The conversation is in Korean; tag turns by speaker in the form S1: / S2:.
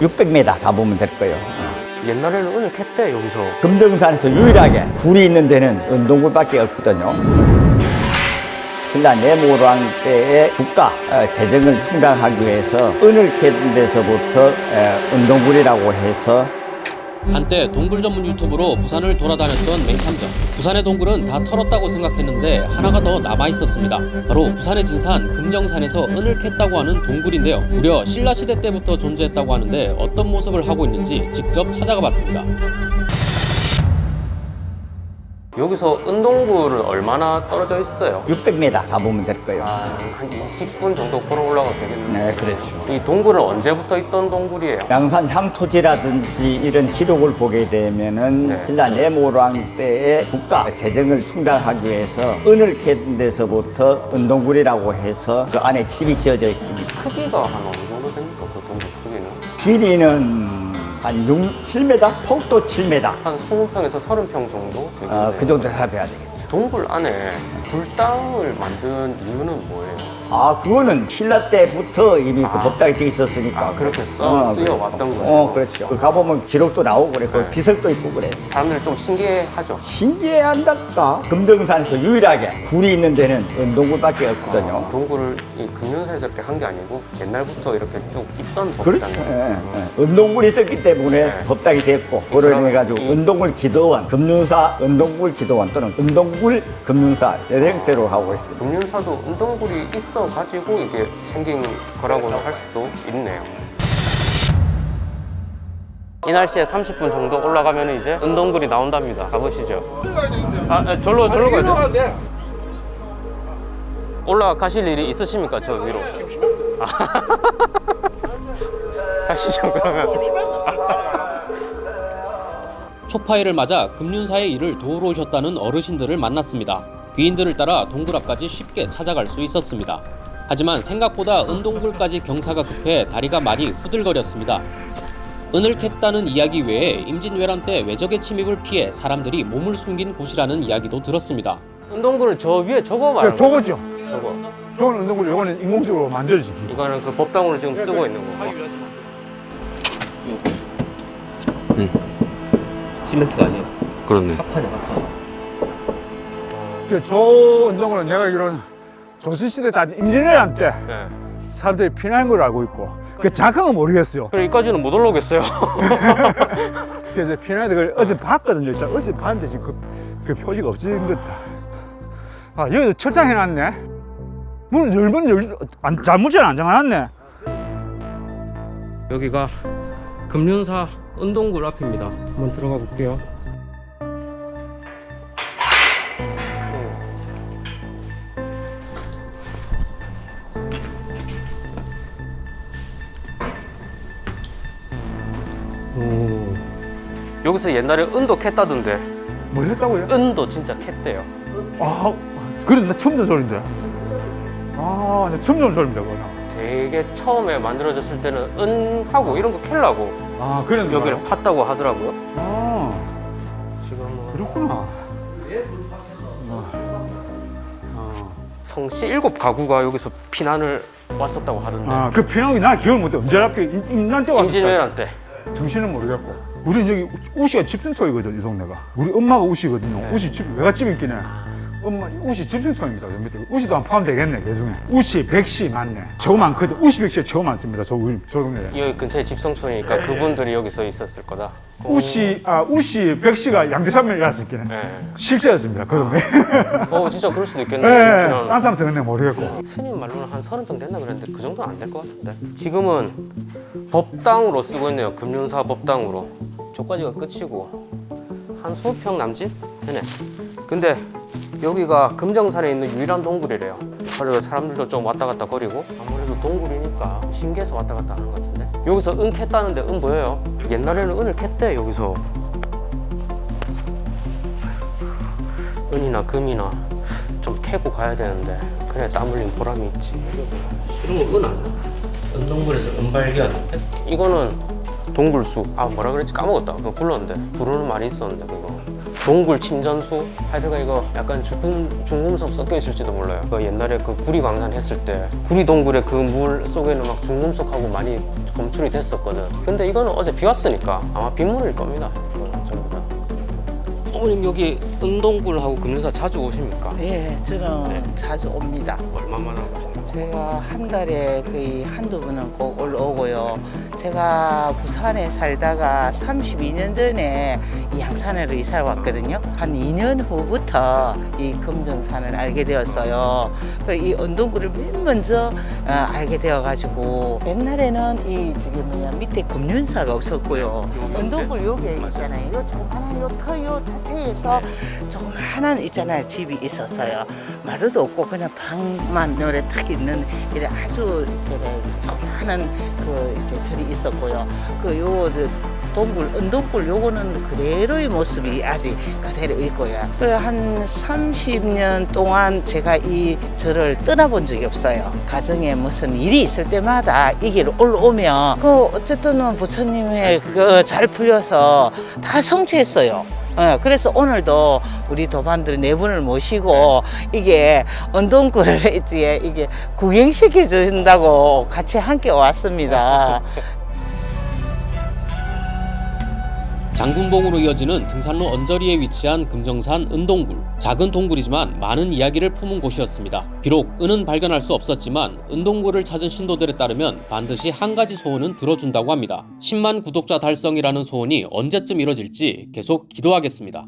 S1: 600m 잡으면 될 거예요.
S2: 옛날에는 은을 캤대 여기서
S1: 금등산에서 유일하게 굴이 있는 데는 은동굴밖에 없거든요. 신라 내모랑 때의 국가 어, 재정을 충당하기 위해서 은을 캐는 데서부터 에, 은동굴이라고 해서
S3: 한때 동굴 전문 유튜브로 부산을 돌아다녔던 맹탐정. 부산의 동굴은 다 털었다고 생각했는데 하나가 더 남아 있었습니다. 바로 부산의 진산 금정산에서 은을 캤다고 하는 동굴인데요. 무려 신라 시대 때부터 존재했다고 하는데 어떤 모습을 하고 있는지 직접 찾아가 봤습니다.
S2: 여기서 은동굴은 얼마나 떨어져 있어요?
S1: 600m 잡으면 될 거예요.
S2: 아, 한 20분 정도 걸어 올라가도 되겠네요
S1: 네, 그렇죠.
S2: 이 동굴은 언제부터 있던 동굴이에요?
S1: 양산 향토지라든지 이런 기록을 보게 되면은
S2: 네.
S1: 신라 내모랑 때의 국가 재정을 충당하기 위해서 은을 캐는 데서부터 은동굴이라고 해서 그 안에 집이 지어져 있습니다.
S2: 크기가 한 어느 정도 됩니까? 그 동굴 크기는?
S1: 길이는 한 6, 7m, 폭도 7m.
S2: 한 20평에서 30평 정도
S1: 어, 그 정도 잡아야 되겠죠.
S2: 동굴 안에 불당을 만든 이유는 뭐예요?
S1: 아, 그거는 신라 때부터 이미 그 법당이 돼 있었으니까.
S2: 아, 그렇게 써- 쓰여 왔던
S1: 그렇죠.
S2: 거죠.
S1: 어, 그렇죠. 그 가보면 기록도 나오고 그래. 그
S2: 네.
S1: 비석도 있고 그래.
S2: 사람들이 좀 신기해하죠
S1: 신기해한달까? 금등산에서 유일하게 굴이 있는 데는 은동굴밖에 없거든요.
S2: 동굴을 이 금륜사에서 이렇게 한 게 아니고 옛날부터 이렇게 쭉 있던
S1: 그렇죠.
S2: 법당이에요
S1: 예, 예. 은동굴이 있었기 때문에
S2: 네.
S1: 법당이 됐고, 그러 해가지고
S2: 이-
S1: 은동굴 기도원, 금륜사 은동굴 기도원 또는 은동굴 금륜사 여러 형태로 하고 있습니다.
S2: 금륜사도 은동굴이 있어 가지고 이게 생긴 거라고는 할 수도 있네요. 이 날씨에 30분 정도 올라가면 이제 은동굴이 나온답니다. 가보시죠. 아, 아, 절로 절로 가야 돼. 올라가실 일이 있으십니까 저 위로? 아. 가시죠 그러면.
S3: 초파일을 맞아 금륜사의 일을 도우러 오셨다는 어르신들을 만났습니다. 귀인들을 따라 동굴 앞까지 쉽게 찾아갈 수 있었습니다. 하지만 생각보다 은동굴까지 경사가 급해 다리가 많이 후들거렸습니다. 은을 캤다는 이야기 외에 임진왜란 때 외적의 침입을 피해 사람들이 몸을 숨긴 곳이라는 이야기도 들었습니다.
S2: 은동굴은 저 위에 저거
S4: 야,
S2: 말하는 거
S4: 저거죠.
S2: 저거.
S4: 저거는 운동굴, 이거는 인공적으로 만들어지기.
S2: 이거는 그 법당으로 지금 쓰고 있는 거. 시멘트가 아니에요.
S3: 그렇네.
S2: 합판이야, 합판.
S4: 그저 운동굴은 내가 알기로는 조선시대 다 임진왜란 때
S2: 네.
S4: 사람들이 피난한 걸 알고 있고 그 정확한 건 모르겠어요.
S2: 그래, 여기까지는 못 올라오겠어요.
S4: 그래서 피난한 걸 어제 봤거든요. 진짜 어제 봤는데 지금 그, 그 표지가 없어진 것 같다. 아, 여기서 철장 해놨네. 문을 열면 열, 안, 잘못은 안 잠가놨네.
S2: 여기가 금륜사 은동굴 앞입니다. 한번 들어가 볼게요. 오. 여기서 옛날에 은도 캤다던데
S4: 뭘 했다고요?
S2: 은도 진짜 캤대요.
S4: 아, 그래, 나 처음 듣는 소리인데. 아, 나 처음 듣는 소리입니다, 그거.
S2: 되게 처음에 만들어졌을 때는 은하고 이런 거 캘라고
S4: 아, 그래,
S2: 여기를 팠다고 하더라고요.
S4: 아,
S2: 지금은
S4: 그렇구나.
S2: 성씨 일곱 가구가 여기서 피난을 왔었다고 하던데
S4: 아, 그 피난이 나 기억 못해. 언제 임난 때 왔을 때.
S2: 임진왜란 때
S4: 정신은 모르겠고. 우리 여기 우시가 집중소이거든, 이 동네가. 우리 엄마가 우시거든요.
S2: 네.
S4: 우시 집, 외갓집 있긴 해. 엄마, 우시 저 밑에. 우시도 한 포함되겠네, 개중에. 우시, 백시 많네. 저 많거든. 우시, 백시 저 많습니다, 저, 우리, 저 동네에.
S2: 여기 근처에 집성촌이니까 그분들이 여기서 있었을 거다.
S4: 우시, 아, 우시, 백시가 해.
S2: 네.
S4: 실제였습니다, 그 동네.
S2: 어 진짜 그럴 수도 있겠네.
S4: 예,
S2: 피난.
S4: 딴 사람 생각내 모르겠고.
S2: 스님 말로는 한 서른 평 됐나 그랬는데 그 정도는 안 될 것 같은데. 지금은 법당으로 쓰고 있네요. 금륜사 법당으로. 저까지가 끝이고 한 20평 남짓 되네. 근데 여기가 금정산에 있는 유일한 동굴이래요. 그래서 사람들도 좀 왔다 갔다 거리고 아무래도 동굴이니까 신기해서 왔다 갔다 하는 것 같은데. 여기서 은 캤다는데 은 보여요? 옛날에는 은을 캤대 여기서. 은이나 금이나 좀 캐고 가야 되는데 그래 땀 흘린 보람이 있지 이런 거은 아니야? 은동굴에서 은발견 이거는 동굴수 아 뭐라 그랬지 까먹었다 그거 불렀는데 부르는 말이 있었는데 동굴 침전수 하여튼간 이거 약간 중금, 중금속 섞여 있을지도 몰라요 그 옛날에 그 구리 광산 했을 때 구리 동굴의 그 물 속에는 막 중금속하고 많이 검출이 됐었거든. 근데 이거는 어제 비 왔으니까 아마 빗물일 겁니다. 전부 다. 어머님 여기 은동굴하고 금륜사 자주 오십니까?
S5: 예, 저는
S2: 네.
S5: 자주 옵니다.
S2: 얼마만에 오십니까?
S5: 제가 한 달에 거의 한두 번은 꼭 올라오고요. 제가 부산에 살다가 32년 전에 이 양산으로 이사를 왔거든요. 한 2년 후부터 이 금정산을 알게 되었어요. 이 언동굴을 맨 먼저 어, 알게 되어가지고 옛날에는 이 저기 뭐야 밑에 금륜사가 없었고요. 언동굴 요게 있잖아요. 요 조그만한 요터요 자체에서 조그만한 있잖아요 집이 있었어요. 마루도 없고 그냥 방만 노래 딱 있는 이래 아주 이제 조그만한 그 이제 절이 있었고요. 그요 동굴, 은동굴 요거는 그대로의 모습이 아직 그대로 있고요. 그한 30년 동안 제가 이 절을 떠나본 적이 없어요. 가정에 무슨 일이 있을 때마다 이 길 올라오면 그 어쨌든 부처님의 그 잘 풀려서 다 성취했어요. 어, 그래서 오늘도 우리 도반들 네 분을 모시고 이게 언동굴을 이제 이게 구경시켜 준다고 같이 함께 왔습니다.
S3: 장군봉으로 이어지는 등산로 언저리에 위치한 금정산 은동굴. 작은 동굴이지만 많은 이야기를 품은 곳이었습니다. 비록 은은 발견할 수 없었지만 은동굴을 찾은 신도들에 따르면 반드시 한 가지 소원은 들어준다고 합니다. 10만 구독자 달성이라는 소원이 언제쯤 이뤄질지 계속 기도하겠습니다.